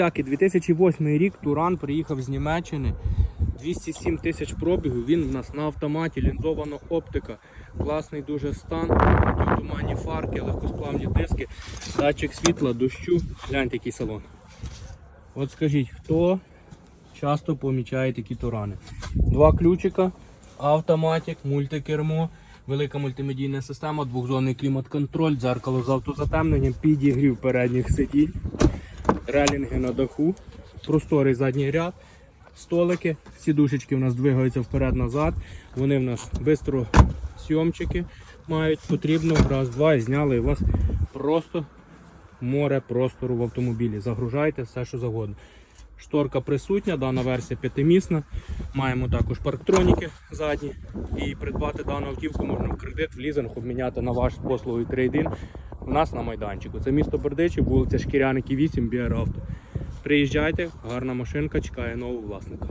Так, 2008 рік Туран приїхав з Німеччини. 207 тисяч пробігів. Він в нас на автоматі, лінзована оптика, класний дуже стан. Тут туманні фарки, легкосплавні диски, датчик світла, дощу. Гляньте, який салон. От скажіть, хто часто помічає такі турани? Два ключика, автоматик, мультикермо, велика мультимедійна система, двохзонний клімат-контроль, дзеркало з автозатемненням, підігрів передніх сидінь релінги на даху, просторий задній ряд, столики, сідушечки у нас двигаються вперед-назад. Вони в нас бистро сйомчики мають. Потрібно раз-два і зняли і у вас просто море простору в автомобілі. Загружайте все, що завгодно. Шторка присутня, дана версія п'ятимісна. Маємо також парктроніки задні. І придбати дану автівку можна в кредит, в лізинг, обміняти на ваш послуговий трейдин у нас на майданчику. Це місто Бердичів, вулиця Шкіряники 8, Біарафт. Приїжджайте, гарна машинка чекає нового власника.